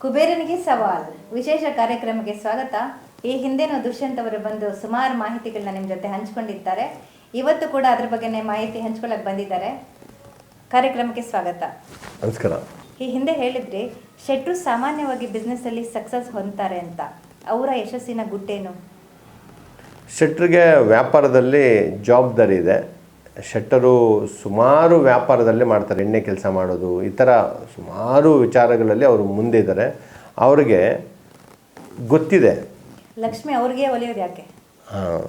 ಕುಬೇರನಿಗೆ ಸವಾಲ್. ವಿಶೇಷ ಕಾರ್ಯಕ್ರಮಕ್ಕೆ ಸ್ವಾಗತ. ಈ ಹಿಂದೆನೂ ದುಷ್ಯಂತ್ ಅವರು ಬಂದು ಸುಮಾರು ಮಾಹಿತಿಗಳನ್ನ ನಿಮ್ಮ ಜೊತೆ ಹಂಚ್ಕೊಂಡಿದ್ದಾರೆ ಇವತ್ತು ಕೂಡ ಅದ್ರ ಬಗ್ಗೆನೇ ಮಾಹಿತಿ ಹಂಚ್ಕೊಳ್ಳೋಕೆ ಬಂದಿದ್ದಾರೆ. ಕಾರ್ಯಕ್ರಮಕ್ಕೆ ಸ್ವಾಗತ. ನಮಸ್ಕಾರ. ಈ ಹಿಂದೆ ಹೇಳಿದ್ರಿ ಶೆಟ್ರು ಸಾಮಾನ್ಯವಾಗಿ ಬಿಸ್ನೆಸ್ಸಲ್ಲಿ ಸಕ್ಸಸ್ ಹೊಂದ್ತಾರೆ ಅಂತ. ಅವರ ಯಶಸ್ಸಿನ ಗುಟ್ಟೇನು? ಶೆಟ್ರಿಗೆ ವ್ಯಾಪಾರದಲ್ಲಿ ಜವಾಬ್ದಾರಿ ಇದೆ. ಶೆಟ್ಟರು ಸುಮಾರು ವ್ಯಾಪಾರದಲ್ಲಿ ಮಾಡ್ತಾರೆ ಎಣ್ಣೆ ಕೆಲಸ ಮಾಡೋದು ಈ ಥರ ಸುಮಾರು ವಿಚಾರಗಳಲ್ಲಿ ಅವರು ಮುಂದೆ ಇದ್ದಾರೆ. ಅವ್ರಿಗೆ ಗೊತ್ತಿದೆ. ಲಕ್ಷ್ಮಿ ಅವ್ರಿಗೆ ಒಲಿಯೋದು ಯಾಕೆ? ಹಾಂ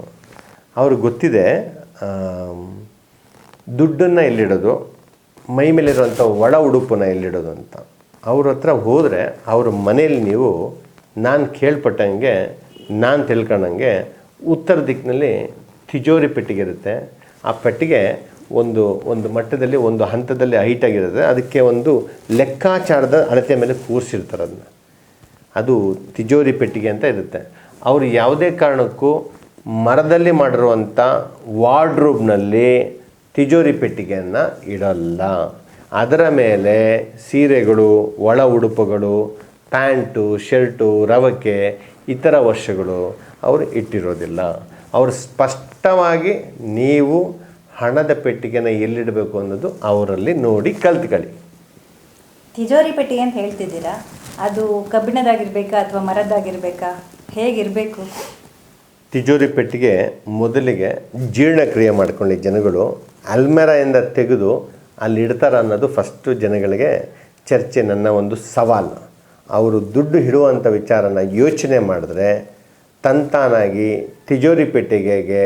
ಅವ್ರಿಗೆ ಗೊತ್ತಿದೆ ದುಡ್ಡನ್ನು ಎಲ್ಲಿಡೋದು ಮೈ ಮೇಲಿರುವಂಥ ಒಳ ಉಡುಪನ್ನ ಎಲ್ಲಿಡೋದು ಅಂತ. ಅವ್ರ ಹತ್ರ ಹೋದರೆ ಅವ್ರ ಮನೇಲಿ ನೀವು ನಾನು ಕೇಳ್ಪಟ್ಟಂಗೆ ನಾನು ತಿಳ್ಕೊಂಡಂಗೆ ಉತ್ತರ ದಿಕ್ಕಿನಲ್ಲಿ ತಿಜೋರಿ ಪೆಟ್ಟಿಗೆ ಇರುತ್ತೆ. ಆ ಪೆಟ್ಟಿಗೆ ಒಂದು ಒಂದು ಮಟ್ಟದಲ್ಲಿ, ಒಂದು ಹಂತದಲ್ಲಿ ಹೈಟಾಗಿರುತ್ತೆ ಅದಕ್ಕೆ ಒಂದು ಲೆಕ್ಕಾಚಾರದ ಅಳತೆ ಮೇಲೆ ಕೂರಿಸಿರ್ತಾರೆ ಅದನ್ನ. ಅದು ತಿಜೋರಿ ಪೆಟ್ಟಿಗೆ ಅಂತ ಇರುತ್ತೆ. ಅವರು ಯಾವುದೇ ಕಾರಣಕ್ಕೂ ಮರದಲ್ಲಿ ಮಾಡಿರುವಂಥ ವಾರ್ಡ್ರೂಬ್ನಲ್ಲಿ ತಿಜೋರಿ ಪೆಟ್ಟಿಗೆಯನ್ನು ಇಡಲ್ಲ. ಅದರ ಮೇಲೆ ಸೀರೆಗಳು, ಒಳ ಉಡುಪುಗಳು, ಪ್ಯಾಂಟು, ಶರ್ಟು, ರವಕೆ, ಇತರ ವರ್ಷಗಳು ಅವರು ಇಟ್ಟಿರೋದಿಲ್ಲ. ಅವರು ಸ್ಪಷ್ಟವಾಗಿ ನೀವು ಹಣದ ಪೆಟ್ಟಿಗೆನ ಎಲ್ಲಿಡಬೇಕು ಅನ್ನೋದು ಅವರಲ್ಲಿ ನೋಡಿ ಕಲ್ತ್ಕೊಳ್ಳಿ. ತಿಜೋರಿ ಪೆಟ್ಟಿಗೆ ಅಂತ ಹೇಳ್ತಿದ್ದೀರಾ? ಅದು ಕಬ್ಬಿಣದಾಗಿರ್ಬೇಕಾ ಅಥವಾ ಮರದ್ದಾಗಿರಬೇಕಾ? ಹೇಗಿರಬೇಕು? ತಿಜೋರಿ ಪೆಟ್ಟಿಗೆ ಮೊದಲಿಗೆ ಜೀರ್ಣಕ್ರಿಯೆ ಮಾಡ್ಕೊಳ್ಳಿ ಜನಗಳು ಅಲ್ಮೆರಾಯಿಂದ ತೆಗೆದು ಅಲ್ಲಿ ಇಡ್ತಾರ ಅನ್ನೋದು ಫಸ್ಟು ಜನಗಳಿಗೆ ಚರ್ಚೆ ನನ್ನ ಒಂದು ಸವಾಲು. ಅವರು ದುಡ್ಡು ಇಡುವಂಥ ವಿಚಾರನ ಯೋಚನೆ ಮಾಡಿದ್ರೆ ತಂತಾನಾಗಿ ತಿಜೋರಿ ಪೆಟ್ಟಿಗೆಗೆ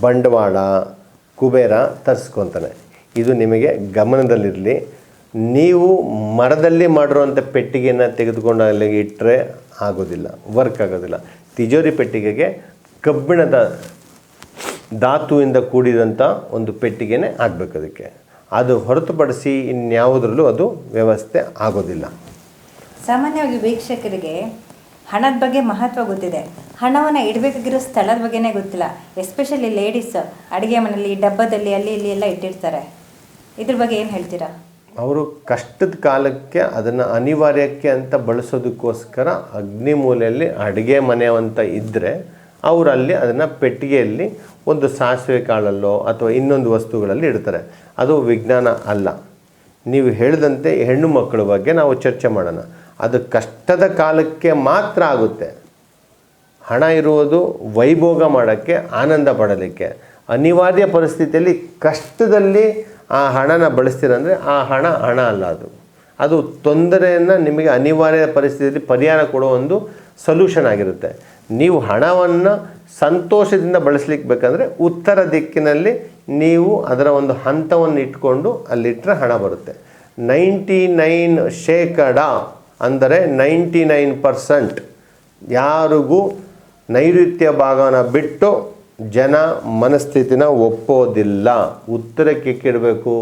ಬಂಡವಾಳ, ಕುಬೇರ ತರಿಸ್ಕೊತಾನೆ. ಇದು ನಿಮಗೆ ಗಮನದಲ್ಲಿರಲಿ. ನೀವು ಮರದಲ್ಲಿ ಮಾಡಿರುವಂಥ ಪೆಟ್ಟಿಗೆಯನ್ನು ತೆಗೆದುಕೊಂಡು ಅಲ್ಲಿಗೆ ಇಟ್ಟರೆ ಆಗೋದಿಲ್ಲ, ವರ್ಕ್ ಆಗೋದಿಲ್ಲ. ತಿಜೋರಿ ಪೆಟ್ಟಿಗೆಗೆ ಕಬ್ಬಿಣದ ಧಾತುವಿಂದ ಕೂಡಿದಂಥ ಒಂದು ಪೆಟ್ಟಿಗೆನೇ ಆಗಬೇಕು ಅದಕ್ಕೆ. ಅದು ಹೊರತುಪಡಿಸಿ ಇನ್ಯಾವುದರಲ್ಲೂ ಅದು ವ್ಯವಸ್ಥೆ ಆಗೋದಿಲ್ಲ. ಸಾಮಾನ್ಯವಾಗಿ ವೀಕ್ಷಕರಿಗೆ ಹಣದ ಬಗ್ಗೆ ಮಹತ್ವ ಗೊತ್ತಿದೆ. ಹಣವನ್ನು ಇಡಬೇಕಾಗಿರೋ ಸ್ಥಳದ ಬಗ್ಗೆನೇ ಗೊತ್ತಿಲ್ಲ. ಎಸ್ಪೆಷಲಿ ಲೇಡೀಸ್ ಅಡುಗೆ ಮನೆಯಲ್ಲಿ ಡಬ್ಬದಲ್ಲಿ, ಅಲ್ಲಿ, ಇಲ್ಲಿ ಎಲ್ಲ ಇಟ್ಟಿರ್ತಾರೆ. ಇದ್ರ ಬಗ್ಗೆ ಏನು ಹೇಳ್ತೀರಾ? ಅವರು ಕಷ್ಟದ ಕಾಲಕ್ಕೆ ಅದನ್ನು ಅನಿವಾರ್ಯಕ್ಕೆ ಅಂತ ಬಳಸೋದಕ್ಕೋಸ್ಕರ ಅಗ್ನಿ ಮೂಲೆಯಲ್ಲಿ ಅಡುಗೆ ಮನೆ ಅಂತ ಇದ್ದರೆ ಅವರಲ್ಲಿ ಅದನ್ನು ಪೆಟ್ಟಿಗೆಯಲ್ಲಿ ಒಂದು ಸಾಸಿವೆ ಕಾಳಲ್ಲೋ ಅಥವಾ ಇನ್ನೊಂದು ವಸ್ತುಗಳಲ್ಲಿ ಇಡ್ತಾರೆ. ಅದು ವಿಜ್ಞಾನ ಅಲ್ಲ. ನೀವು ಹೇಳಿದಂತೆ ಹೆಣ್ಣು ಮಕ್ಕಳ ಬಗ್ಗೆ ನಾವು ಚರ್ಚೆ ಮಾಡೋಣ. ಅದು ಕಷ್ಟದ ಕಾಲಕ್ಕೆ ಮಾತ್ರ ಆಗುತ್ತೆ. ಹಣ ಇರುವುದು ವೈಭೋಗ ಮಾಡೋಕ್ಕೆ, ಆನಂದ ಪಡಲಿಕ್ಕೆ. ಅನಿವಾರ್ಯ ಪರಿಸ್ಥಿತಿಯಲ್ಲಿ ಕಷ್ಟದಲ್ಲಿ ಆ ಹಣನ ಬಳಸ್ತೀರಂದರೆ ಆ ಹಣ ಹಣ ಅಲ್ಲ ಅದು. ಅದು ತೊಂದರೆಯನ್ನು ನಿಮಗೆ ಅನಿವಾರ್ಯ ಪರಿಸ್ಥಿತಿಯಲ್ಲಿ ಪರಿಹಾರ ಕೊಡೋ ಒಂದು ಸೊಲ್ಯೂಷನ್ ಆಗಿರುತ್ತೆ. ನೀವು ಹಣವನ್ನು ಸಂತೋಷದಿಂದ ಬಳಸಲಿಕ್ಕೆ ಬೇಕಂದರೆ ಉತ್ತರ ದಿಕ್ಕಿನಲ್ಲಿ ನೀವು ಅದರ ಒಂದು ಹಂತವನ್ನು ಇಟ್ಕೊಂಡು ಅಲ್ಲಿಟ್ಟರೆ ಹಣ ಬರುತ್ತೆ. ನೈಂಟಿ ನೈನ್ ಶೇಕಡ ಅಂದರೆ ನೈಂಟಿ ನೈನ್ ಪರ್ಸೆಂಟ್ ಯಾರಿಗೂ ನೈಋತ್ಯ ಭಾಗನ ಬಿಟ್ಟು ಜನ ಮನಸ್ಥಿತಿನ ಒಪ್ಪೋದಿಲ್ಲ. ಉತ್ತರಕ್ಕೆ ಕೆಡಬೇಕು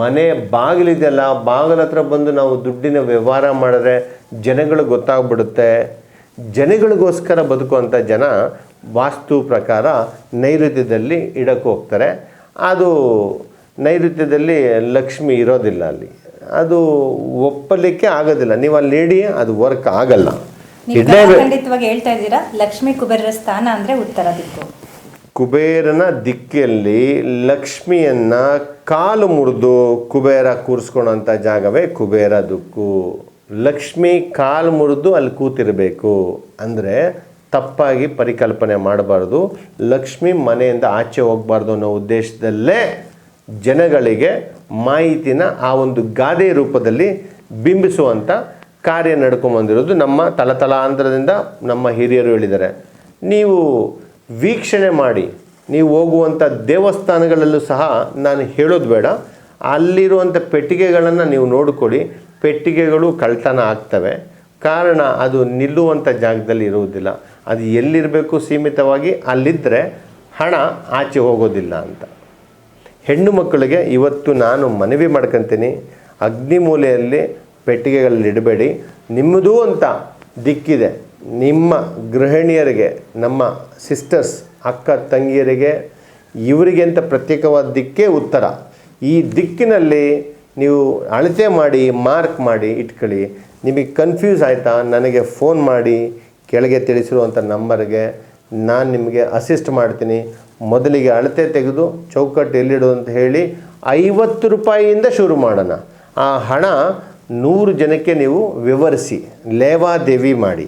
ಮನೆ ಬಾಗಿಲಿದೆಯಲ್ಲ, ಬಾಗಿಲ ಹತ್ರ ಬಂದು ನಾವು ದುಡ್ಡಿನ ವ್ಯವಹಾರ ಮಾಡಿದ್ರೆ ಜನಗಳಿಗೆ ಗೊತ್ತಾಗ್ಬಿಡುತ್ತೆ. ಜನಗಳಿಗೋಸ್ಕರ ಬದುಕುವಂಥ ಜನ ವಾಸ್ತು ಪ್ರಕಾರ ನೈಋತ್ಯದಲ್ಲಿ ಇಡಕ್ಕೆ ಹೋಗ್ತಾರೆ. ಅದು ನೈಋತ್ಯದಲ್ಲಿ ಲಕ್ಷ್ಮಿ ಇರೋದಿಲ್ಲ ಅಲ್ಲಿ. ಅದು ಒಪ್ಪಲಿಕ್ಕೆ ಆಗೋದಿಲ್ಲ. ನೀವು ಅಲ್ಲಿ ಇಡಿ ಅದು ವರ್ಕ್ ಆಗಲ್ಲ. ಖಂಡಿತವಾಗಿ ಹೇಳ್ತಾ ಇದ್ದೀರಾ ಲಕ್ಷ್ಮೀ ಕುಬೇರರ ಸ್ಥಾನ ಅಂದರೆ ಉತ್ತರ ದಿಕ್ಕು. ಕುಬೇರನ ದಿಕ್ಕಲ್ಲಿ ಲಕ್ಷ್ಮಿಯನ್ನ ಕಾಲು ಮುರಿದು ಕುಬೇರ ಕೂರಿಸ್ಕೊಳ್ಳೋಂಥ ಜಾಗವೇ ಕುಬೇರ ದುಕ್ಕು. ಲಕ್ಷ್ಮಿ ಕಾಲು ಮುರಿದು ಅಲ್ಲಿ ಕೂತಿರಬೇಕು ಅಂದರೆ ತಪ್ಪಾಗಿ ಪರಿಕಲ್ಪನೆ ಮಾಡಬಾರ್ದು. ಲಕ್ಷ್ಮಿ ಮನೆಯಿಂದ ಆಚೆ ಹೋಗಬಾರ್ದು ಅನ್ನೋ ಉದ್ದೇಶದಲ್ಲೇ ಜನಗಳಿಗೆ ಮಾಹಿತಿನ ಆ ಒಂದು ಗಾದೆ ರೂಪದಲ್ಲಿ ಬಿಂಬಿಸುವಂಥ ಕಾರ್ಯ ನಡ್ಕೊಂಬಂದಿರೋದು ನಮ್ಮ ತಲತಲಾಂತರದಿಂದ ನಮ್ಮ ಹಿರಿಯರು ಹೇಳಿದ್ದಾರೆ. ನೀವು ವೀಕ್ಷಣೆ ಮಾಡಿ, ನೀವು ಹೋಗುವಂಥ ದೇವಸ್ಥಾನಗಳಲ್ಲೂ ಸಹ ನಾನು ಹೇಳೋದು ಬೇಡ. ಅಲ್ಲಿರುವಂಥ ಪೆಟ್ಟಿಗೆಗಳನ್ನು ನೀವು ನೋಡಿಕೊಳ್ಳಿ. ಪೆಟ್ಟಿಗೆಗಳು ಕಳ್ತನ ಆಗ್ತವೆ. ಕಾರಣ ಅದು ನಿಲ್ಲುವಂಥ ಜಾಗದಲ್ಲಿ ಇರುವುದಿಲ್ಲ. ಅದು ಎಲ್ಲಿರಬೇಕು ಸೀಮಿತವಾಗಿ ಅಲ್ಲಿದ್ದರೆ ಹಣ ಆಚೆ ಹೋಗೋದಿಲ್ಲ ಅಂತ. ಹೆಣ್ಣು ಮಕ್ಕಳಿಗೆ ಇವತ್ತು ನಾನು ಮನವಿ ಮಾಡ್ಕೊತೀನಿ ಪೆಟ್ಟಿಗೆಗಳಲ್ಲಿ ಇಡಬೇಡಿ. ನಿಮ್ಮದು ಅಂತ ದಿಕ್ಕಿದೆ. ನಿಮ್ಮ ಗೃಹಿಣಿಯರಿಗೆ, ನಮ್ಮ ಸಿಸ್ಟರ್ಸ್ ಅಕ್ಕ ತಂಗಿಯರಿಗೆ, ಇವರಿಗೆ ಅಂತ ಪ್ರತ್ಯೇಕವಾದ ದಿಕ್ಕೇ ಉತ್ತರ. ಈ ದಿಕ್ಕಿನಲ್ಲಿ ನೀವು ಅಳತೆ ಮಾಡಿ, ಮಾರ್ಕ್ ಮಾಡಿ ಇಟ್ಕೊಳ್ಳಿ. ನಿಮಗೆ ಕನ್ಫ್ಯೂಸ್ ಆಯಿತಾ? ನನಗೆ ಫೋನ್ ಮಾಡಿ, ಕೆಳಗೆ ತಿಳಿಸಿರುವಂಥ ನಂಬರ್ಗೆ ನಾನು ನಿಮಗೆ ಅಸಿಸ್ಟ್ ಮಾಡ್ತೀನಿ. ಮೊದಲಿಗೆ ಅಳತೆ ತೆಗೆದು ಚೌಕಟ್ಟು ಎಲ್ಲಿಡು ಅಂತ ಹೇಳಿ ಐವತ್ತು ರೂಪಾಯಿಯಿಂದ ಶುರು ಮಾಡೋಣ. ಆ ಹಣ ನೂರು ಜನಕ್ಕೆ ನೀವು ವಿವರಿಸಿ, ಲೇವಾದೇವಿ ಮಾಡಿ.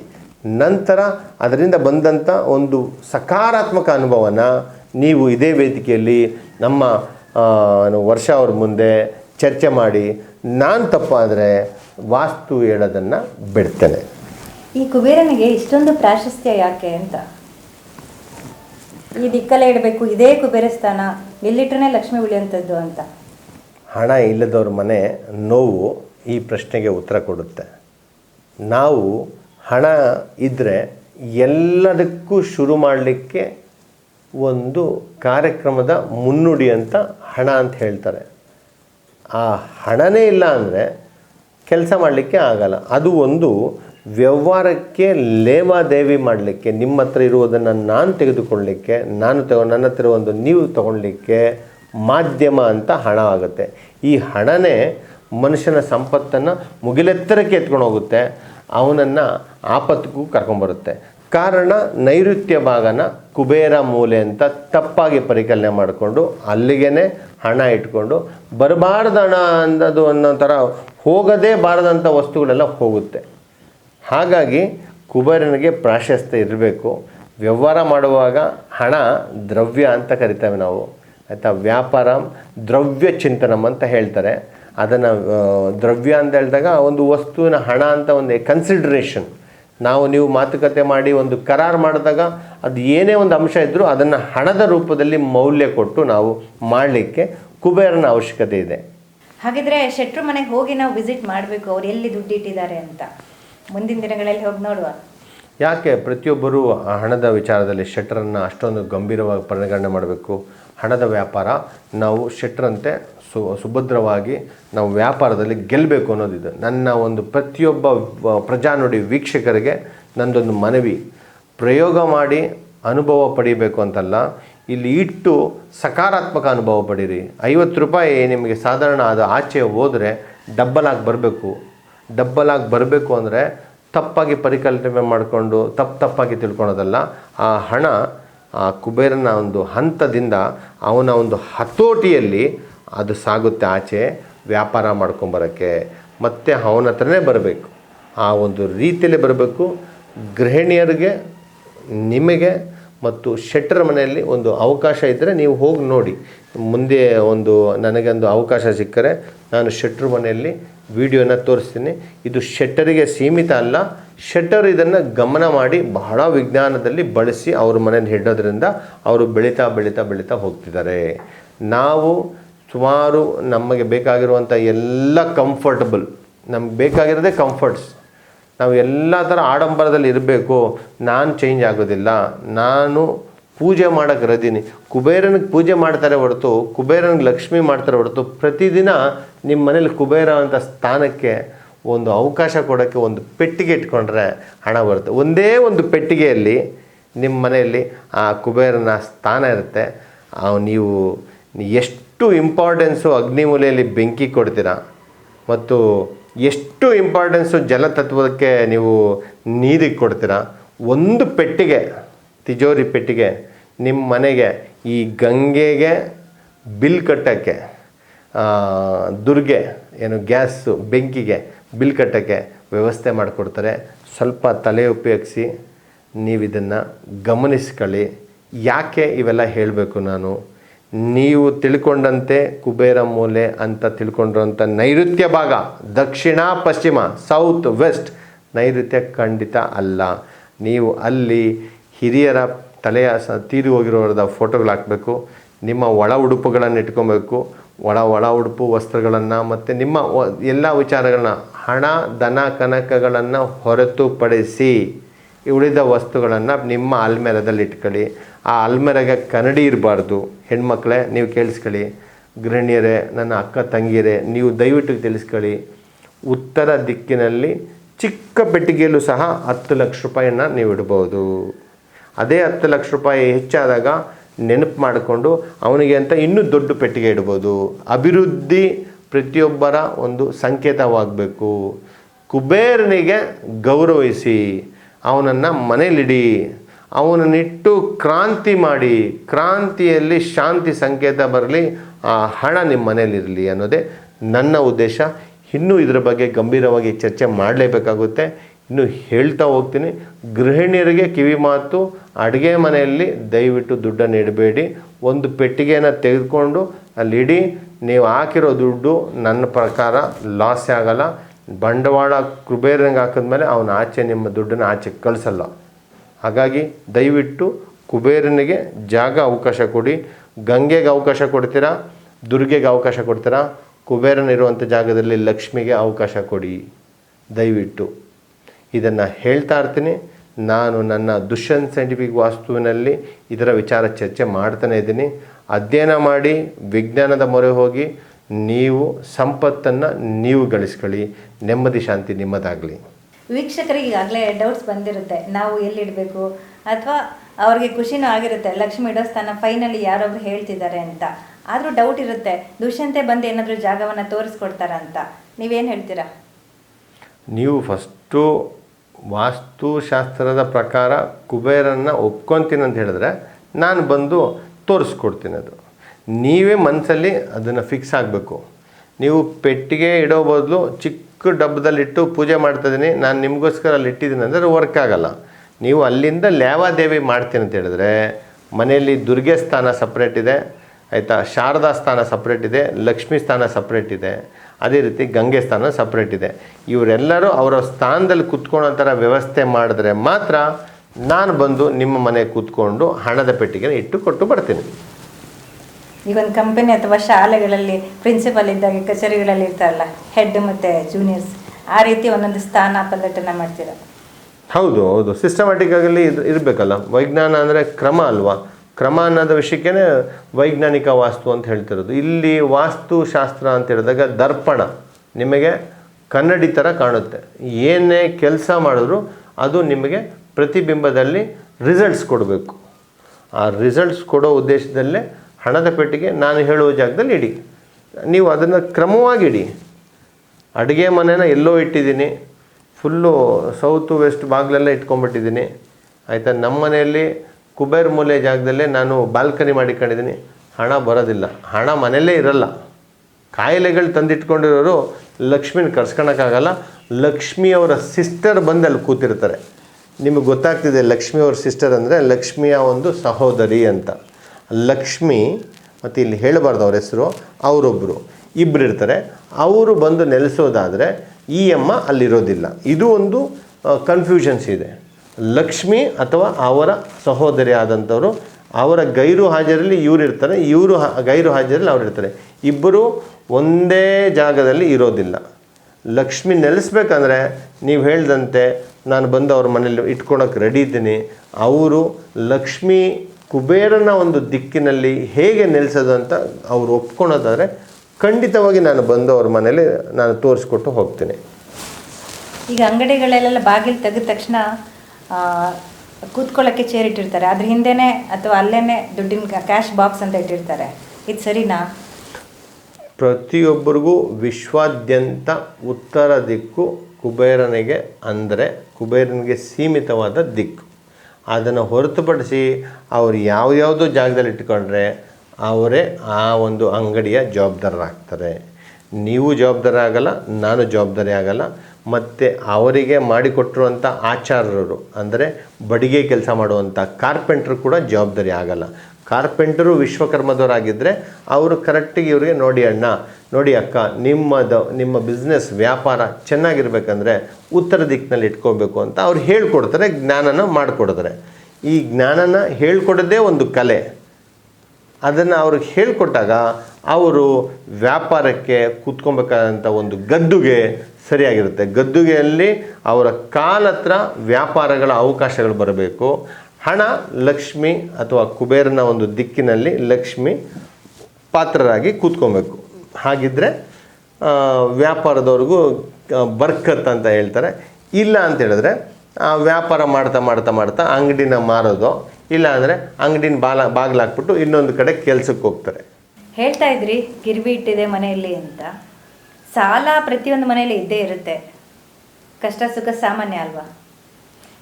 ನಂತರ ಅದರಿಂದ ಬಂದಂಥ ಒಂದು ಸಕಾರಾತ್ಮಕ ಅನುಭವನ ನೀವು ಇದೇ ವೇದಿಕೆಯಲ್ಲಿ ನಮ್ಮ ವರ್ಷ ಅವ್ರ ಮುಂದೆ ಚರ್ಚೆ ಮಾಡಿ. ನಾನು ತಪ್ಪಾದರೆ ವಾಸ್ತು ಹೇಳೋದನ್ನು ಬಿಡ್ತೇನೆ. ಈ ಕುಬೇರನಿಗೆ ಇಷ್ಟೊಂದು ಪ್ರಾಶಸ್ತ್ಯ ಯಾಕೆ ಅಂತ? ಈ ದಿಕ್ಕಲ್ಲೇ ಇಡಬೇಕು, ಇದೇ ಕುಬೇರೆ ಸ್ಥಾನ ಎಲ್ಲಿಟ್ರೆ ಲಕ್ಷ್ಮಿ ಉಳಿಯುವಂಥದ್ದು ಅಂತ. ಹಣ ಇಲ್ಲದವ್ರ ಮನೆ ನೋವು ಈ ಪ್ರಶ್ನೆಗೆ ಉತ್ತರ ಕೊಡುತ್ತೆ. ನಾವು ಹಣ ಇದ್ದರೆ ಎಲ್ಲದಕ್ಕೂ ಶುರು ಮಾಡಲಿಕ್ಕೆ ಒಂದು ಕಾರ್ಯಕ್ರಮದ ಮುನ್ನುಡಿ ಅಂತ ಹಣ ಅಂತ ಹೇಳ್ತಾರೆ. ಆ ಹಣನೇ ಇಲ್ಲ ಅಂದರೆ ಕೆಲಸ ಮಾಡಲಿಕ್ಕೆ ಆಗಲ್ಲ. ಅದು ಒಂದು ವ್ಯವಹಾರಕ್ಕೆ ಲೇವಾದೇವಿ ಮಾಡಲಿಕ್ಕೆ, ನಿಮ್ಮ ಹತ್ರ ಇರುವುದನ್ನು ನಾನು ತೆಗೆದುಕೊಳ್ಳಲಿಕ್ಕೆ ನಾನು ತಗೊ, ನನ್ನ ಹತ್ರ ಒಂದು ನೀವು ತಗೊಳ್ಳಿಕ್ಕೆ ಮಾಧ್ಯಮ ಅಂತ ಹಣ ಆಗುತ್ತೆ. ಈ ಹಣನೇ ಮನುಷ್ಯನ ಸಂಪತ್ತನ್ನು ಮುಗಿಲೆತ್ತರಕ್ಕೆ ಎತ್ಕೊಂಡು ಹೋಗುತ್ತೆ. ಅವನನ್ನು ಆಪತ್ತಿಗೂ ಕರ್ಕೊಂಬರುತ್ತೆ ಕಾರಣ ನೈಋತ್ಯ ಭಾಗನ ಕುಬೇರ ಮೂಲೆ ಅಂತ ತಪ್ಪಾಗಿ ಪರಿಕಲ್ಪನೆ ಮಾಡಿಕೊಂಡು ಅಲ್ಲಿಗೇ ಹಣ ಇಟ್ಕೊಂಡು ಬರಬಾರ್ದು ಹಣ ಅನ್ನೋದು ಅನ್ನೋ ಥರ ಹೋಗದೇ ಬಾರದಂಥ ವಸ್ತುಗಳೆಲ್ಲ ಹೋಗುತ್ತೆ. ಹಾಗಾಗಿ ಕುಬೇರನಿಗೆ ಪ್ರಾಶಸ್ತ್ಯ ಇರಬೇಕು. ವ್ಯವಹಾರ ಮಾಡುವಾಗ ಹಣ, ದ್ರವ್ಯ ಅಂತ ಕರಿತೇವೆ ನಾವು. ಆಯಿತಾ? ವ್ಯಾಪಾರ ದ್ರವ್ಯ ಚಿಂತನಂ ಅಂತ ಹೇಳ್ತಾರೆ. ಅದನ್ನು ದ್ರವ್ಯ ಅಂತ ಹೇಳಿದಾಗ ಒಂದು ವಸ್ತುವಿನ ಹಣ ಅಂತ ಒಂದು ಕನ್ಸಿಡ್ರೇಷನ್ ನಾವು ನೀವು ಮಾತುಕತೆ ಮಾಡಿ ಒಂದು ಕರಾರು ಮಾಡಿದಾಗ ಅದು ಏನೇ ಒಂದು ಅಂಶ ಇದ್ದರೂ ಅದನ್ನು ಹಣದ ರೂಪದಲ್ಲಿ ಮೌಲ್ಯ ಕೊಟ್ಟು ನಾವು ಮಾಡಲಿಕ್ಕೆ ಕುಬೇರನ ಅವಶ್ಯಕತೆ ಇದೆ. ಹಾಗಿದ್ರೆ ಶೆಟ್ರು ಮನೆಗೆ ಹೋಗಿ ನಾವು ವಿಸಿಟ್ ಮಾಡಬೇಕು. ಅವ್ರು ಎಲ್ಲಿ ದುಡ್ಡು ಇಟ್ಟಿದ್ದಾರೆ ಅಂತ. ಮುಂದಿನ ದಿನಗಳಲ್ಲಿ ಹೋಗಿ ನೋಡುವ. ಯಾಕೆ ಪ್ರತಿಯೊಬ್ಬರೂ ಹಣದ ವಿಚಾರದಲ್ಲಿ ಶೆಟ್ಟರನ್ನು ಅಷ್ಟೊಂದು ಗಂಭೀರವಾಗಿ ಪರಿಗಣನೆ ಮಾಡಬೇಕು? ಹಣದ ವ್ಯಾಪಾರ, ನಾವು ಶೆಟ್ರಂತೆ ಸು, ಸುಭದ್ರವಾಗಿ ನಾವು ವ್ಯಾಪಾರದಲ್ಲಿ ಗೆಲ್ಲಬೇಕು ಅನ್ನೋದಿದೆ. ನನ್ನ ಒಂದು ಪ್ರತಿಯೊಬ್ಬ ಪ್ರಜಾನುಡಿ ವೀಕ್ಷಕರಿಗೆ ನಂದೊಂದು ಮನವಿ. ಪ್ರಯೋಗ ಮಾಡಿ ಅನುಭವ ಪಡಿಬೇಕು ಅಂತಲ್ಲ, ಇಲ್ಲಿ ಇಟ್ಟು ಸಕಾರಾತ್ಮಕ ಅನುಭವ ಪಡೀರಿ. ಐವತ್ತು ರೂಪಾಯಿ ನಿಮಗೆ ಸಾಧಾರಣ ಅದು ಆಚೆ ಹೋದರೆ ಡಬ್ಬಲಾಗಿ ಬರಬೇಕು. ಡಬ್ಬಲ್ ಆಗಿ ಬರಬೇಕು ಅಂದರೆ ತಪ್ಪಾಗಿ ಪರಿಕಲ್ಪನೆ ಮಾಡಿಕೊಂಡು ತಪ್ಪು ತಪ್ಪಾಗಿ ತಿಳ್ಕೊಳೋದಲ್ಲ. ಆ ಹಣ, ಆ ಕುಬೇರನ ಒಂದು ಹಂತದಿಂದ ಅವನ ಒಂದು ಹತೋಟಿಯಲ್ಲಿ ಅದು ಸಾಗುತ್ತೆ ಆಚೆ ವ್ಯಾಪಾರ ಮಾಡ್ಕೊಂಬರೋಕ್ಕೆ. ಮತ್ತು ಅವನ ಹತ್ರನೇ ಬರಬೇಕು. ಆ ಒಂದು ರೀತಿಯಲ್ಲಿ ಬರಬೇಕು. ಗೃಹಿಣಿಯರಿಗೆ, ನಿಮಗೆ ಮತ್ತು ಶೆಟ್ಟರ ಮನೆಯಲ್ಲಿ ಒಂದು ಅವಕಾಶ ಇದ್ದರೆ ನೀವು ಹೋಗಿ ನೋಡಿ. ಮುಂದೆ ಒಂದು ನನಗೊಂದು ಅವಕಾಶ ಸಿಕ್ಕರೆ ನಾನು ಶೆಟ್ಟರ್ ಮನೆಯಲ್ಲಿ ವಿಡಿಯೋನ ತೋರಿಸ್ತೀನಿ. ಇದು ಶೆಟ್ಟರಿಗೆ ಸೀಮಿತ ಅಲ್ಲ. ಶೆಟ್ಟರ್ ಇದನ್ನು ಗಮನ ಮಾಡಿ ಬಹಳ ವಿಜ್ಞಾನದಲ್ಲಿ ಬಳಸಿ ಅವ್ರ ಮನೇಲಿ ಹಿಡೋದ್ರಿಂದ ಅವರು ಬೆಳೀತಾ ಬೆಳೀತಾ ಬೆಳೀತಾ ಹೋಗ್ತಿದ್ದಾರೆ. ನಾವು ಸುಮಾರು ನಮಗೆ ಬೇಕಾಗಿರುವಂಥ ಎಲ್ಲ ಕಂಫರ್ಟಬಲ್ ನಮ್ಗೆ ಬೇಕಾಗಿರೋದೇ ಕಂಫರ್ಟ್ಸ್ ನಾವು ಎಲ್ಲ ಥರ ಆಡಂಬರದಲ್ಲಿ ಇರಬೇಕು. ನಾನು ಚೇಂಜ್ ಆಗೋದಿಲ್ಲ. ನಾನು ಪೂಜೆ ಮಾಡೋಕ್ಕೆ ರದೀನಿ ಕುಬೇರನಿಗೆ ಪೂಜೆ ಮಾಡ್ತಾರೆ ಹೊರತು, ಕುಬೇರನಿಗೆ ಲಕ್ಷ್ಮಿ ಮಾಡ್ತಾರೆ ಹೊರತು ಪ್ರತಿದಿನ ನಿಮ್ಮ ಮನೇಲಿ ಕುಬೇರ ಅಂತ ಸ್ಥಾನಕ್ಕೆ ಒಂದು ಅವಕಾಶ ಕೊಡೋಕ್ಕೆ ಒಂದು ಪೆಟ್ಟಿಗೆ ಇಟ್ಕೊಂಡ್ರೆ ಹಣ ಬರುತ್ತೆ. ಒಂದೇ ಒಂದು ಪೆಟ್ಟಿಗೆಯಲ್ಲಿ ನಿಮ್ಮ ಮನೆಯಲ್ಲಿ ಆ ಕುಬೇರನ ಸ್ಥಾನ ಇರುತ್ತೆ. ನೀವು ಎಷ್ಟು ಇಂಪಾರ್ಟೆನ್ಸು ಅಗ್ನಿಮೂಲೆಯಲ್ಲಿ ಬೆಂಕಿ ಕೊಡ್ತೀರಾ ಮತ್ತು ಎಷ್ಟು ಇಂಪಾರ್ಟೆನ್ಸು ಜಲತತ್ವಕ್ಕೆ ನೀವು ನೀರಿಗೆ ಕೊಡ್ತೀರಾ, ಒಂದು ಪೆಟ್ಟಿಗೆ ತಿಜೋರಿ ಪೆಟ್ಟಿಗೆ ನಿಮ್ಮ ಮನೆಗೆ ಈ ಗಂಗೆಗೆ ಬಿಲ್ ಕಟ್ಟೋಕ್ಕೆ ದುರ್ಗೆ ಏನು ಗ್ಯಾಸು ಬೆಂಕಿಗೆ ಬಿಲ್ ಕಟ್ಟೋಕ್ಕೆ ವ್ಯವಸ್ಥೆ ಮಾಡಿಕೊಡ್ತಾರೆ. ಸ್ವಲ್ಪ ತಲೆ ಉಪಯೋಗಿಸಿ ನೀವು ಇದನ್ನು ಗಮನಿಸ್ಕೊಳ್ಳಿ. ಯಾಕೆ ಇವೆಲ್ಲ ಹೇಳಬೇಕು ನಾನು? ನೀವು ತಿಳ್ಕೊಂಡಂತೆ ಕುಬೇರ ಮೂಲೆ ಅಂತ ತಿಳ್ಕೊಂಡಿರೋಂಥ ನೈಋತ್ಯ ಭಾಗ, ದಕ್ಷಿಣ, ಪಶ್ಚಿಮ, ಸೌತ್, ವೆಸ್ಟ್ ನೈಋತ್ಯ ಖಂಡಿತ ಅಲ್ಲ. ನೀವು ಅಲ್ಲಿ ಹಿರಿಯರ ತಲೆಯ ಸ ತೀರಿ ಹೋಗಿರೋರದ ಫೋಟೋಗಳು ಹಾಕಬೇಕು. ನಿಮ್ಮ ಒಳ ಉಡುಪುಗಳನ್ನು ಇಟ್ಕೊಬೇಕು. ಒಳ ಒಳ ಉಡುಪು ವಸ್ತ್ರಗಳನ್ನು ಮತ್ತು ನಿಮ್ಮ ಎಲ್ಲ ವಿಚಾರಗಳನ್ನ ಹಣ ದನ ಕನಕಗಳನ್ನು ಹೊರತುಪಡಿಸಿ ಉಳಿದ ವಸ್ತುಗಳನ್ನು ನಿಮ್ಮ ಅಲ್ಮೆರದಲ್ಲಿ ಇಟ್ಕೊಳ್ಳಿ. ಆ ಅಲ್ಮೆರಗೆ ಕನ್ನಡಿ ಇರಬಾರ್ದು. ಹೆಣ್ಮಕ್ಳೇ, ನೀವು ಕೇಳಿಸ್ಕೊಳ್ಳಿ. ಗೃಹಿಣಿಯರೇ, ನನ್ನ ಅಕ್ಕ ತಂಗಿಯರೇ, ನೀವು ದಯವಿಟ್ಟು ತಿಳಿಸ್ಕೊಳ್ಳಿ. ಉತ್ತರ ದಿಕ್ಕಿನಲ್ಲಿ ಚಿಕ್ಕ ಪೆಟ್ಟಿಗೆಯಲ್ಲೂ ಸಹ ಹತ್ತು ಲಕ್ಷ ರೂಪಾಯಿಯನ್ನು ನೀವು ಇಡ್ಬೋದು. ಅದೇ ಹತ್ತು ಲಕ್ಷ ರೂಪಾಯಿ ಹೆಚ್ಚಾದಾಗ ನೆನಪು ಮಾಡಿಕೊಂಡು ಅವನಿಗೆ ಅಂತ ಇನ್ನೂ ದೊಡ್ಡ ಪೆಟ್ಟಿಗೆ ಇಡ್ಬೋದು. ಅಭಿವೃದ್ಧಿ ಪ್ರತಿಯೊಬ್ಬರ ಒಂದು ಸಂಕೇತವಾಗಬೇಕು. ಕುಬೇರನಿಗೆ ಗೌರವಿಸಿ, ಅವನನ್ನು ಮನೇಲಿಡಿ, ಅವನನ್ನಿಟ್ಟು ಕ್ರಾಂತಿ ಮಾಡಿ, ಕ್ರಾಂತಿಯಲ್ಲಿ ಶಾಂತಿ ಸಂಕೇತ ಬರಲಿ, ಆ ಹಣ ನಿಮ್ಮ ಮನೇಲಿರಲಿ ಅನ್ನೋದೇ ನನ್ನ ಉದ್ದೇಶ. ಇನ್ನೂ ಇದರ ಬಗ್ಗೆ ಗಂಭೀರವಾಗಿ ಚರ್ಚೆ ಮಾಡಲೇಬೇಕಾಗುತ್ತೆ. ಇನ್ನು ಹೇಳ್ತಾ ಹೋಗ್ತೀನಿ, ಗೃಹಿಣಿಯರಿಗೆ ಕಿವಿ ಮಾತು, ಅಡುಗೆ ಮನೆಯಲ್ಲಿ ದಯವಿಟ್ಟು ದುಡ್ಡನ್ನು ಇಡಬೇಡಿ. ಒಂದು ಪೆಟ್ಟಿಗೆಯನ್ನು ತೆಗೆದುಕೊಂಡು ಅಲ್ಲಿ ಇಡೀ, ನೀವು ಹಾಕಿರೋ ದುಡ್ಡು ನನ್ನ ಪ್ರಕಾರ ಲಾಸೇ ಆಗಲ್ಲ. ಬಂಡವಾಳ ಕುಬೇರನಿಗೆ ಹಾಕಿದ್ಮೇಲೆ ಅವನು ಆಚೆ ನಿಮ್ಮ ದುಡ್ಡನ್ನು ಆಚೆ ಕಳಿಸಲ್ಲ. ಹಾಗಾಗಿ ದಯವಿಟ್ಟು ಕುಬೇರನಿಗೆ ಜಾಗ ಅವಕಾಶ ಕೊಡಿ. ಗಂಗೆಗೆ ಅವಕಾಶ ಕೊಡ್ತೀರಾ? ದುರ್ಗೆಗೆ ಅವಕಾಶ ಕೊಡ್ತೀರಾ? ಕುಬೇರನಿರುವಂಥ ಜಾಗದಲ್ಲಿ ಲಕ್ಷ್ಮಿಗೆ ಅವಕಾಶ ಕೊಡಿ. ದಯವಿಟ್ಟು. ಇದನ್ನು ಹೇಳ್ತಾ ಇರ್ತೀನಿ. ನಾನು ನನ್ನ ದುಷ್ಯನ್ ಸೈಂಟಿಫಿಕ್ ವಾಸ್ತುವಿನಲ್ಲಿ ಇದರ ವಿಚಾರ ಚರ್ಚೆ ಮಾಡ್ತಾನೆ ಇದ್ದೀನಿ. ಅಧ್ಯಯನ ಮಾಡಿ ವಿಜ್ಞಾನದ ಮೊರೆ ಹೋಗಿ ನೀವು ಸಂಪತ್ತನ್ನು ನೀವು ಗಳಿಸ್ಕೊಳ್ಳಿ. ನೆಮ್ಮದಿ ಶಾಂತಿ ನಿಮ್ಮದಾಗಲಿ. ವೀಕ್ಷಕರಿಗೆ ಈಗಾಗಲೇ ಡೌಟ್ಸ್ ಬಂದಿರುತ್ತೆ. ನಾವು ಎಲ್ಲಿಡಬೇಕು ಅಥವಾ ಅವ್ರಿಗೆ ಖುಷಿನೂ ಆಗಿರುತ್ತೆ. ಲಕ್ಷ್ಮಿ ಇಡೋ ಸ್ಥಾನ ಫೈನಲಿ ಯಾರೊಬ್ರು ಹೇಳ್ತಿದ್ದಾರೆ ಅಂತ. ಆದರೂ ಡೌಟ್ ಇರುತ್ತೆ. ದುಷ್ಯಂತೆ ಬಂದು ಏನಾದರೂ ಜಾಗವನ್ನು ತೋರಿಸ್ಕೊಡ್ತಾರ ಅಂತ ನೀವೇನು ಹೇಳ್ತೀರಾ? ನೀವು ಫಸ್ಟು ವಾಸ್ತುಶಾಸ್ತ್ರದ ಪ್ರಕಾರ ಕುಬೇರನ್ನ ಒಪ್ಕೊತೀನಿ ಅಂತ ಹೇಳಿದ್ರೆ ನಾನು ಬಂದು ತೋರಿಸ್ಕೊಡ್ತೀನಿ ಅದು. ನೀವೇ ಮನಸ್ಸಲ್ಲಿ ಅದನ್ನು ಫಿಕ್ಸ್ ಆಗಬೇಕು. ನೀವು ಪೆಟ್ಟಿಗೆ ಇಡೋ ಬದಲು ಚಿಕ್ಕ ಡಬ್ಬದಲ್ಲಿಟ್ಟು ಪೂಜೆ ಮಾಡ್ತಾಯಿದ್ದೀನಿ ನಾನು ನಿಮಗೋಸ್ಕರ ಅಲ್ಲಿ ಇಟ್ಟಿದ್ದೀನಿ ಅಂದರೆ ವರ್ಕ್ ಆಗಲ್ಲ. ನೀವು ಅಲ್ಲಿಂದ ಲೇವಾದೇವಿ ಮಾಡ್ತೀನಿ ಅಂತ ಹೇಳಿದ್ರೆ ಮನೆಯಲ್ಲಿ ದುರ್ಗೆ ಸ್ಥಾನ ಸಪ್ರೇಟ್ ಇದೆ, ಆಯಿತಾ, ಶಾರದಾ ಸ್ಥಾನ ಸಪ್ರೇಟ್ ಇದೆ, ಲಕ್ಷ್ಮೀ ಸ್ಥಾನ ಸಪ್ರೇಟ್ ಇದೆ. ಅದೇ ರೀತಿ ಗಂಗೆ ಸ್ಥಾನ ಸಪ್ರೇಟ್ ಇದೆ. ಇವರೆಲ್ಲರೂ ಅವರ ಸ್ಥಾನದಲ್ಲಿ ಕೂತ್ಕೊಳ್ಳೋ ಥರ ವ್ಯವಸ್ಥೆ ಮಾಡಿದ್ರೆ ಮಾತ್ರ ನಾನು ಬಂದು ನಿಮ್ಮ ಮನೆ ಕೂತ್ಕೊಂಡು ಹಣದ ಪೆಟ್ಟಿಗೆ ಇಟ್ಟು ಕೊಟ್ಟು ಬರ್ತೀನಿ. ಈಗ ಒಂದು ಕಂಪನಿ ಅಥವಾ ಶಾಲೆಗಳಲ್ಲಿ ಪ್ರಿನ್ಸಿಪಲ್ ಇದ್ದಾಗ ಕಚೇರಿಗಳಲ್ಲಿ ಇರ್ತಾರಲ್ಲ ಹೆಡ್ ಮತ್ತು ಜೂನಿಯರ್ಸ್ ಆ ರೀತಿ ಒಂದೊಂದು ಸ್ಥಾನ ಪಲ್ಲಟನ ಮಾಡ್ತೀರಾ? ಹೌದು ಹೌದು. ಸಿಸ್ಟಮ್ಯಾಟಿಕ್ ಆಗಲಿ ಇದು ಇರಬೇಕಲ್ಲ. ವೈಜ್ಞಾನ ಅಂದರೆ ಕ್ರಮ ಅಲ್ವಾ? ಕ್ರಮ ಅನ್ನೋದ ವಿಷಯಕ್ಕೇ ವೈಜ್ಞಾನಿಕ ವಾಸ್ತು ಅಂತ ಹೇಳ್ತಿರೋದು. ಇಲ್ಲಿ ವಾಸ್ತುಶಾಸ್ತ್ರ ಅಂತ ಹೇಳಿದಾಗ ದರ್ಪಣ ನಿಮಗೆ ಕನ್ನಡಿ ಥರ ಕಾಣುತ್ತೆ. ಏನೇ ಕೆಲಸ ಮಾಡಿದ್ರು ಅದು ನಿಮಗೆ ಪ್ರತಿಬಿಂಬದಲ್ಲಿ ರಿಸಲ್ಟ್ಸ್ ಕೊಡಬೇಕು. ಆ ರಿಸಲ್ಟ್ಸ್ ಕೊಡೋ ಉದ್ದೇಶದಲ್ಲೇ ಹಣದ ಪೆಟ್ಟಿಗೆ ನಾನು ಹೇಳುವ ಜಾಗದಲ್ಲಿ ಇಡಿ. ನೀವು ಅದನ್ನು ಕ್ರಮವಾಗಿ ಇಡಿ. ಅಡುಗೆ ಮನೆನ ಎಲ್ಲೋ ಇಟ್ಟಿದ್ದೀನಿ. ಫುಲ್ಲು ಸೌತು, ವೆಸ್ಟ್ ಬಾಗಿಲೆಲ್ಲ ಇಟ್ಕೊಂಡ್ಬಿಟ್ಟಿದ್ದೀನಿ. ಆಯಿತಾ? ನಮ್ಮ ಮನೆಯಲ್ಲಿ ಕುಬೇರ್ ಮೂಲೆ ಜಾಗದಲ್ಲೇ ನಾನು ಬಾಲ್ಕನಿ ಮಾಡಿಕೊಂಡಿದ್ದೀನಿ. ಹಣ ಬರೋದಿಲ್ಲ. ಹಣ ಮನೆಯಲ್ಲೇ ಇರಲ್ಲ. ಕಾಯಿಲೆಗಳು ತಂದಿಟ್ಕೊಂಡಿರೋರು ಲಕ್ಷ್ಮಿನ ಕರ್ಸ್ಕೊಳಕ್ಕಾಗಲ್ಲ ಲಕ್ಷ್ಮಿಯವರ ಸಿಸ್ಟರ್ ಬಂದು ಅಲ್ಲಿ ಕೂತಿರ್ತಾರೆ. ನಿಮಗೆ ಗೊತ್ತಾಗ್ತಿದೆ ಲಕ್ಷ್ಮಿಯವ್ರ ಸಿಸ್ಟರ್ ಅಂದರೆ ಲಕ್ಷ್ಮಿಯ ಒಂದು ಸಹೋದರಿ ಅಂತ. ಲಕ್ಷ್ಮಿ ಮತ್ತು ಇಲ್ಲಿ ಹೇಳಬಾರ್ದು ಅವ್ರ ಹೆಸರು ಅವರೊಬ್ಬರು ಇಬ್ಬರು ಇರ್ತಾರೆ. ಅವರು ಬಂದು ನೆಲೆಸೋದಾದರೆ ಈ ಅಮ್ಮ ಅಲ್ಲಿರೋದಿಲ್ಲ. ಇದು ಒಂದು ಕನ್ಫ್ಯೂಷನ್ಸ್ ಇದೆ. ಲಕ್ಷ್ಮಿ ಅಥವಾ ಅವರ ಸಹೋದರಿ ಆದಂಥವರು, ಅವರ ಗೈರು ಹಾಜರಲ್ಲಿ ಇವ್ರು ಇರ್ತಾರೆ. ಇವರು ಗೈರು ಹಾಜರಲ್ಲಿ ಅವ್ರು ಇರ್ತಾರೆ. ಇಬ್ಬರು ಒಂದೇ ಜಾಗದಲ್ಲಿ ಇರೋದಿಲ್ಲ. ಲಕ್ಷ್ಮಿ ನೆಲೆಸ್ಬೇಕಂದ್ರೆ ನೀವು ಹೇಳ್ದಂತೆ ನಾನು ಬಂದು ಅವ್ರ ಮನೇಲಿ ಇಟ್ಕೊಳಕ್ಕೆ ರೆಡಿ ಇದ್ದೀನಿ. ಅವರು ಲಕ್ಷ್ಮಿ ಕುಬೇರನ ಒಂದು ದಿಕ್ಕಿನಲ್ಲಿ ಹೇಗೆ ನೆಲೆಸೋದು ಅಂತ ಅವರು ಒಪ್ಕೊಳೋದಾದರೆ ಖಂಡಿತವಾಗಿ ನಾನು ಬಂದು ಅವ್ರ ಮನೇಲಿ ನಾನು ತೋರಿಸ್ಕೊಟ್ಟು ಹೋಗ್ತೀನಿ. ಈಗ ಅಂಗಡಿಗಳಲ್ಲೆಲ್ಲ ಬಾಗಿಲು ತೆಗೆದ ತಕ್ಷಣ ಕೂತ್ಕೊಳ್ಳೋಕ್ಕೆ ಚೇರ್ ಇಟ್ಟಿರ್ತಾರೆ. ಅದ್ರ ಹಿಂದೆನೇ ಅಥವಾ ಅಲ್ಲೇ ದುಡ್ಡಿನ ಕ್ಯಾಶ್ ಬಾಕ್ಸ್ ಅಂತ ಇಟ್ಟಿರ್ತಾರೆ. ಇದು ಸರಿನಾ? ಪ್ರತಿಯೊಬ್ಬರಿಗೂ ವಿಶ್ವಾದ್ಯಂತ ಉತ್ತರ ದಿಕ್ಕು ಕುಬೇರನಿಗೆ ಅಂದರೆ ಕುಬೇರನಿಗೆ ಸೀಮಿತವಾದ ದಿಕ್ಕು. ಅದನ್ನು ಹೊರತುಪಡಿಸಿ ಅವರು ಯಾವ್ಯಾವುದೋ ಜಾಗದಲ್ಲಿ ಇಟ್ಕೊಂಡ್ರೆ ಅವರೇ ಆ ಒಂದು ಅಂಗಡಿಯ ಜವಾಬ್ದಾರರಾಗ್ತಾರೆ. ನೀವು ಜವಾಬ್ದಾರಿ ಆಗಲ್ಲ, ನಾನು ಜವಾಬ್ದಾರಿ ಆಗಲ್ಲ. ಮತ್ತು ಅವರಿಗೆ ಮಾಡಿಕೊಟ್ಟಿರುವಂಥ ಆಚಾರ್ಯರು, ಅಂದರೆ ಬಡಿಗೆ ಕೆಲಸ ಮಾಡುವಂಥ ಕಾರ್ಪೆಂಟ್ರು ಕೂಡ ಜವಾಬ್ದಾರಿ ಆಗಲ್ಲ. ಕಾರ್ಪೆಂಟರು ವಿಶ್ವಕರ್ಮದವರಾಗಿದ್ದರೆ ಅವರು ಕರೆಕ್ಟಿಗೆ ಇವರಿಗೆ ನೋಡಿ ಅಣ್ಣ, ನೋಡಿ ಅಕ್ಕ ನಿಮ್ಮದು ನಿಮ್ಮ ಬಿಸ್ನೆಸ್ ವ್ಯಾಪಾರ ಚೆನ್ನಾಗಿರ್ಬೇಕಂದ್ರೆ ಉತ್ತರ ದಿಕ್ಕಿನಲ್ಲಿ ಇಟ್ಕೋಬೇಕು ಅಂತ ಅವ್ರು ಹೇಳ್ಕೊಡ್ತಾರೆ, ಜ್ಞಾನನ ಮಾಡಿಕೊಡ್ತಾರೆ. ಈ ಜ್ಞಾನನ ಹೇಳ್ಕೊಡೋದೇ ಒಂದು ಕಲೆ. ಅದನ್ನು ಅವ್ರಿಗೆ ಹೇಳಿಕೊಟ್ಟಾಗ ಅವರು ವ್ಯಾಪಾರಕ್ಕೆ ಕೂತ್ಕೊಬೇಕಾದಂಥ ಒಂದು ಗದ್ದುಗೆ ಸರಿಯಾಗಿರುತ್ತೆ. ಗದ್ದುಗೆಯಲ್ಲಿ ಅವರ ಕಾಲತ್ರ ವ್ಯಾಪಾರಗಳ ಅವಕಾಶಗಳು ಬರಬೇಕು. ಹಣ, ಲಕ್ಷ್ಮಿ ಅಥವಾ ಕುಬೇರನ ಒಂದು ದಿಕ್ಕಿನಲ್ಲಿ ಲಕ್ಷ್ಮಿ ಪಾತ್ರರಾಗಿ ಕೂತ್ಕೊಬೇಕು. ಹಾಗಿದ್ದರೆ ವ್ಯಾಪಾರದವ್ರಿಗೂ ಬರ್ಕತ್ ಅಂತ ಹೇಳ್ತಾರೆ. ಇಲ್ಲ ಅಂತ ಹೇಳಿದ್ರೆ, ಆ, ವ್ಯಾಪಾರ ಮಾಡ್ತಾ ಮಾಡ್ತಾ ಮಾಡ್ತಾ ಅಂಗಡಿನ ಮಾರೋದು. ಇಲ್ಲ ಅಂದರೆ ಅಂಗಡಿನ ಬಾಲ ಬಾಗಿಲು ಹಾಕ್ಬಿಟ್ಟು ಇನ್ನೊಂದು ಕಡೆ ಕೆಲಸಕ್ಕೆ ಹೋಗ್ತಾರೆ. ಹೇಳ್ತಾ ಇದ್ರಿ, ಗಿರ್ವಿ ಇಟ್ಟಿದೆ ಮನೆಯಲ್ಲಿ ಅಂತ. ಸಾಲ ಪ್ರತಿಯೊಂದು ಮನೆಯಲ್ಲಿ ಇದ್ದೇ ಇರುತ್ತೆ. ಕಷ್ಟ, ಸುಖ ಸಾಮಾನ್ಯ ಅಲ್ವಾ?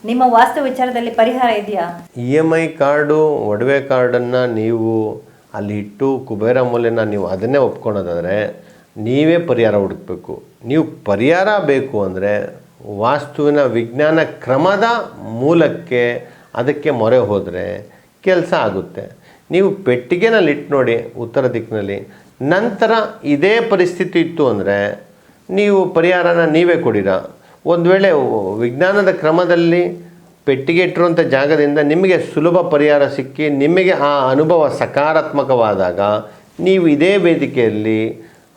ನಿಮ್ಮ ವಾಸ್ತು ವಿಚಾರದಲ್ಲಿ ಪರಿಹಾರ ಇದೆಯಾ? ಇ ಎಂ ಐ ಕಾರ್ಡು, ಒಡವೆ ಕಾರ್ಡನ್ನು ನೀವು ಅಲ್ಲಿ ಇಟ್ಟು ಕುಬೇರ ಮೂಲೆನ ನೀವು ಅದನ್ನೇ ಒಪ್ಕೊಳೋದಾದರೆ ನೀವೇ ಪರಿಹಾರ ಹುಡುಕಬೇಕು. ನೀವು ಪರಿಹಾರ ಬೇಕು ಅಂದರೆ ವಾಸ್ತುವಿನ ವಿಜ್ಞಾನ ಕ್ರಮದ ಮೂಲಕ್ಕೆ ಅದಕ್ಕೆ ಮೊರೆ ಹೋದರೆ ಕೆಲಸ ಆಗುತ್ತೆ. ನೀವು ಪೆಟ್ಟಿಗೆನಲ್ಲಿ ಇಟ್ಟು ನೋಡಿ, ಉತ್ತರ ದಿಕ್ಕಿನಲ್ಲಿ ನಂತರ ಇದೇ ಪರಿಸ್ಥಿತಿ ಇತ್ತು ಅಂದರೆ ನೀವು ಪರಿಹಾರನ ನೀವೇ ಕೊಡಿರ. ಒಂದು ವೇಳೆ ವಿಜ್ಞಾನದ ಕ್ರಮದಲ್ಲಿ ಪೆಟ್ಟಿಗೆ ಇಟ್ಟಿರುವಂಥ ಜಾಗದಿಂದ ನಿಮಗೆ ಸುಲಭ ಪರಿಹಾರ ಸಿಕ್ಕಿ ನಿಮಗೆ ಆ ಅನುಭವ ಸಕಾರಾತ್ಮಕವಾದಾಗ ನೀವು ಇದೇ ವೇದಿಕೆಯಲ್ಲಿ,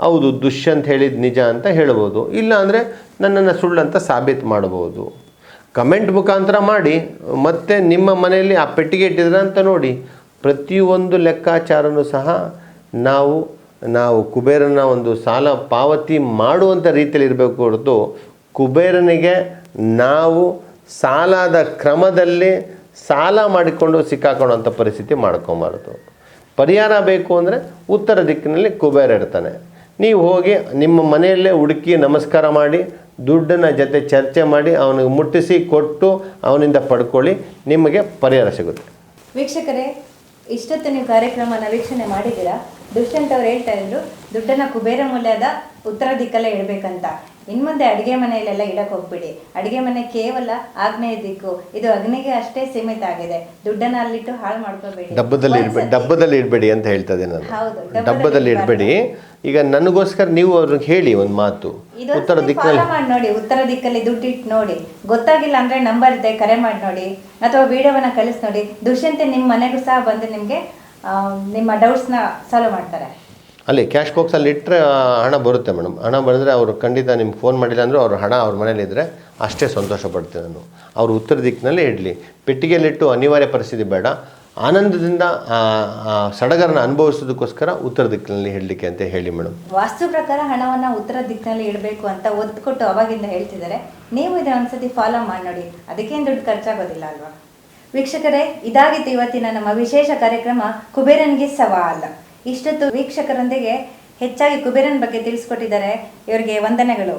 ಹೌದು ದುಷ್ಯಂತ್ ಹೇಳಿದ ನಿಜ ಅಂತ ಹೇಳ್ಬೋದು. ಇಲ್ಲ ಅಂದರೆ ನನ್ನನ್ನು ಸುಳ್ಳಂತ ಸಾಬೀತು ಮಾಡ್ಬೋದು. ಕಮೆಂಟ್ ಮುಖಾಂತರ ಮಾಡಿ, ಮತ್ತೆ ನಿಮ್ಮ ಮನೆಯಲ್ಲಿ ಆ ಪೆಟ್ಟಿಗೆ ಇಟ್ಟಿದ್ರೆ ಅಂತ ನೋಡಿ, ಪ್ರತಿಯೊಂದು ಲೆಕ್ಕಾಚಾರನೂ ಸಹ ನಾವು ನಾವು ಕುಬೇರನ ಒಂದು ಸಾಲ ಪಾವತಿ ಮಾಡುವಂಥ ರೀತಿಯಲ್ಲಿ ಇರಬೇಕು ಹೊರತು ಕುಬೇರನಿಗೆ ನಾವು ಸಾಲದ ಕ್ರಮದಲ್ಲಿ ಸಾಲ ಮಾಡಿಕೊಂಡು ಸಿಕ್ಕಾಕೊಳ್ಳೋಂಥ ಪರಿಸ್ಥಿತಿ ಮಾಡ್ಕೊಬಾರ್ದು. ಪರಿಹಾರ ಬೇಕು ಅಂದರೆ ಉತ್ತರ ದಿಕ್ಕಿನಲ್ಲಿ ಕುಬೇರ ಇರ್ತಾನೆ. ನೀವು ಹೋಗಿ ನಿಮ್ಮ ಮನೆಯಲ್ಲೇ ಹುಡುಕಿ ನಮಸ್ಕಾರ ಮಾಡಿ, ದುಡ್ಡನ್ನ ಜೊತೆ ಚರ್ಚೆ ಮಾಡಿ, ಅವನಿಗೆ ಮುಟ್ಟಿಸಿ ಕೊಟ್ಟು ಅವನಿಂದ ಪಡ್ಕೊಳ್ಳಿ, ನಿಮಗೆ ಪರಿಹಾರ ಸಿಗುತ್ತೆ. ವೀಕ್ಷಕರೇ, ಇಷ್ಟೊತ್ತು ನೀವು ಕಾರ್ಯಕ್ರಮನ ವೀಕ್ಷಣೆ ಮಾಡಿದ್ದೀರಾ? ದುಷ್ಯಂತ್ ಅವ್ರು ಹೇಳ್ತಾ ಇದ್ರು ದುಡ್ಡನ್ನ ಕುಬೇರ ಮೂಲ್ಯದ ಉತ್ತರ ದಿಕ್ಕಲ್ಲೇ ಇಡಬೇಕಂತ. ಇನ್ಮುಂದೆ ಅಡುಗೆ ಮನೆಯಲ್ಲೆಲ್ಲ ಇಡಕ್ಕೆ ಹೋಗ್ಬಿಡಿ. ಅಡುಗೆ ಮನೆ ಕೇವಲ ಆಗ್ನೇಯ ದಿಕ್ಕು. ಇದು ಅಗ್ನಿಗೆ ಅಷ್ಟೇ ಸೀಮಿತ ಆಗಿದೆ. ದುಡ್ಡನ್ನ ಅಲ್ಲಿಟ್ಟು ಹಾಳು ಮಾಡ್ಕೋಬೇಡಿ. ಡಬ್ಬದಲ್ಲಿ ಇಡಬೇಡಿ ಡಬ್ಬದಲ್ಲಿ ಇಡಬೇಡಿ ಅಂತ ಹೇಳ್ತದೆ ನಾನು. ಹೌದು, ಡಬ್ಬದಲ್ಲಿ ಇಡಬೇಡಿ. ಈಗ ನನಗೋಸ್ಕರ ನೀವು ಅವ್ರಿಗೆ ಹೇಳಿ ಒಂದು ಮಾತು. ಉತ್ತರ ದಿಕ್ಕಲ್ಲಿ ಮಾಡಿ ನೋಡಿ ಉತ್ತರ ದಿಕ್ಕಲ್ಲಿ ದುಡ್ಡಿಟ್ಟು ನೋಡಿ. ಗೊತ್ತಾಗಿಲ್ಲ ಅಂದ್ರೆ ನಂಬರ್ ಇದೆ ಕರೆ ಮಾಡಿ ನೋಡಿ. ಅಥವಾ ವಿಡಿಯೋವನ್ನ ಕಳಿಸ್ ನೋಡಿ. ದುಷ್ಯಂತೆ ನಿಮ್ಮ ಮನೆಗೂ ಸಹ ಬಂದು ನಿಮಗೆ ನಿಮ್ಮ ಡೌಟ್ಸ್ನ ಸಾಲ್ವ್ ಮಾಡ್ತಾರೆ. ಅಲ್ಲಿ ಕ್ಯಾಶ್ ಬಾಕ್ಸಲ್ಲಿ ಇಟ್ಟರೆ ಹಣ ಬರುತ್ತೆ ಮೇಡಮ್. ಹಣ ಬಂದರೆ ಅವರು ಖಂಡಿತ ನಿಮ್ಗೆ ಫೋನ್ ಮಾಡಿಲ್ಲ ಅಂದರೆ ಅವ್ರ ಹಣ ಅವ್ರ ಮನೇಲಿದ್ದರೆ ಅಷ್ಟೇ ಸಂತೋಷ ಪಡ್ತೀನಿ ನಾನು. ಅವರು ಉತ್ತರ ದಿಕ್ಕಿನಲ್ಲೇ ಇಡಲಿ. ಪೆಟ್ಟಿಗೆಯಲ್ಲಿಟ್ಟು ಅನಿವಾರ್ಯ ಪರಿಸ್ಥಿತಿ ಬೇಡ. ಆನಂದದಿಂದ ಸಡಗರನ ಅನುಭವಿಸೋದಕ್ಕೋಸ್ಕರ ಉತ್ತರ ದಿಕ್ಕಿನಲ್ಲಿ ಹೇಳಲಿಕ್ಕೆ ಅಂತ ಹೇಳಿ ಮೇಡಮ್. ವಾಸ್ತು ಪ್ರಕಾರ ಹಣವನ್ನು ಉತ್ತರ ದಿಕ್ಕಿನಲ್ಲಿ ಇಡಬೇಕು ಅಂತ ಒತ್ತು ಕೊಟ್ಟು ಅವಾಗಿಂದ ಹೇಳ್ತಿದ್ದಾರೆ. ನೀವು ಇದನ್ನ ಒಂದ್ಸತಿ ಫಾಲೋ ಮಾಡಿ ನೋಡಿ. ಅದಕ್ಕೇನು ದುಡ್ಡು ಖರ್ಚಾಗೋದಿಲ್ಲ ಅಲ್ವಾ? ವೀಕ್ಷಕರೇ, ಇದಾಗಿತ್ತು ಇವತ್ತಿನ ನಮ್ಮ ವಿಶೇಷ ಕಾರ್ಯಕ್ರಮ ಕುಬೇರನ್ಗೆ ಸವಾಲ್. ಇಷ್ಟೊತ್ತು ವೀಕ್ಷಕರೊಂದಿಗೆ ಹೆಚ್ಚಾಗಿ ಕುಬೇರನ್ ಬಗ್ಗೆ ತಿಳಿಸ್ಕೊಟ್ಟಿದ್ದಾರೆ ಇವರಿಗೆ ವಂದನೆಗಳು.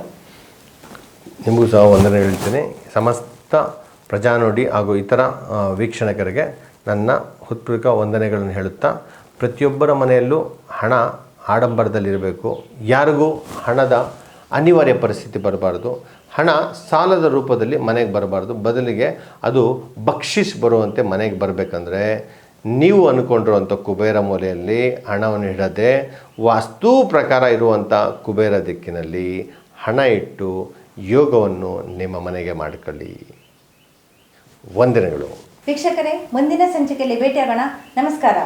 ನಿಮಗೂ ಸಹ ವಂದನೆ ಹೇಳ್ತೇನೆ. ಸಮಸ್ತ ಪ್ರಜಾನುಡಿ ಹಾಗೂ ಇತರ ವೀಕ್ಷಣಕರಿಗೆ ನನ್ನ ಹೃತ್ಪೂರ್ವಕ ವಂದನೆಗಳನ್ನು ಹೇಳುತ್ತಾ, ಪ್ರತಿಯೊಬ್ಬರ ಮನೆಯಲ್ಲೂ ಹಣ ಆಡಂಬರದಲ್ಲಿರಬೇಕು. ಯಾರಿಗೂ ಹಣದ ಅನಿವಾರ್ಯ ಪರಿಸ್ಥಿತಿ ಬರಬಾರ್ದು. ಹಣ ಸಾಲದ ರೂಪದಲ್ಲಿ ಮನೆಗೆ ಬರಬಾರ್ದು. ಬದಲಿಗೆ ಅದು ಬಕ್ಷಿಸ್ ಬರುವಂತೆ ಮನೆಗೆ ಬರಬೇಕಂದ್ರೆ ನೀವು ಅಂದ್ಕೊಂಡಿರುವಂಥ ಕುಬೇರ ಮೂಲೆಯಲ್ಲಿ ಹಣವನ್ನು ಇಡದೆ ವಾಸ್ತು ಪ್ರಕಾರ ಇರುವಂಥ ಕುಬೇರ ದಿಕ್ಕಿನಲ್ಲಿ ಹಣ ಇಟ್ಟು ಯೋಗವನ್ನು ನಿಮ್ಮ ಮನೆಗೆ ಮಾಡಿಕೊಳ್ಳಿ. ವಂದನೆಗಳು. ವೀಕ್ಷಕರೇ, ಮುಂದಿನ ಸಂಚಿಕೆಯಲ್ಲಿ ಭೇಟಿಯಾಗೋಣ. ನಮಸ್ಕಾರ.